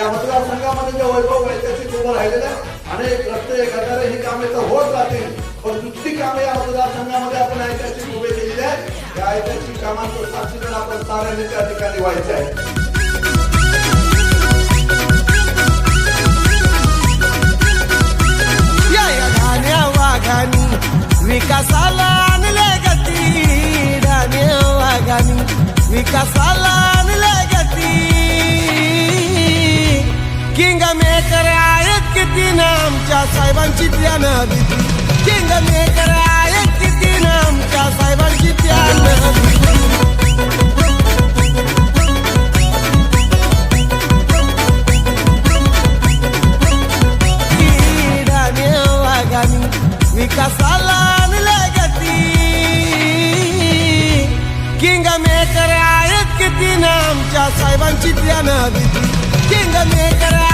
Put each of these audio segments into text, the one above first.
त्या मतदारसंघामध्ये जे वैभव ऐतिहासिक उभं राहिलेलं आहे अनेक रस्ते गटारे ही कामे तर होत राहतील पण दुसरी कामे या मतदारसंघामध्ये आपण ऐतिहासिक उभे केलेली आहे या ऐतिहासिक कामांचं साक्षीदार आपण साऱ्यांनी त्या ठिकाणी व्हायचं आहे विकासाला आणले गती. धान्य वाघानी विकासाला मेकर आहेत किती ना आमच्या साहेबांची त्यानं भीती. किंग मेकर आहेत किती ना आमच्या साहेबांची त्यानं भीती. विकासाला आणले गती. किंग मेकर आहेत किती ना आमच्या साहेबांची त्यानं भीती. किंग मेकर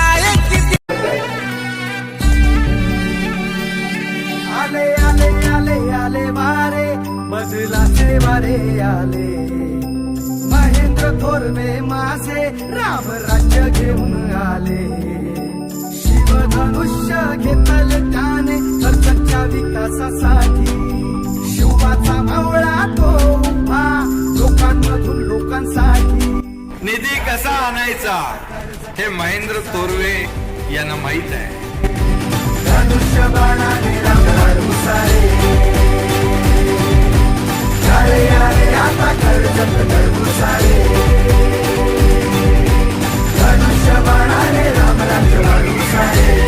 आले वारे बदलाचे वारे आले. महेंद्र थोरवे माझे राम राज्य घेऊन आले. शिवधनुष्य घेतले त्याने कर्जच्या विकासासाठी. शिवाचा मावळा तो उभा लोकांमधून लोकांसाठी. निधी कसा आणायचा हे महेंद्र तोरवे यांना माहीत आहे. धनुष्य my day.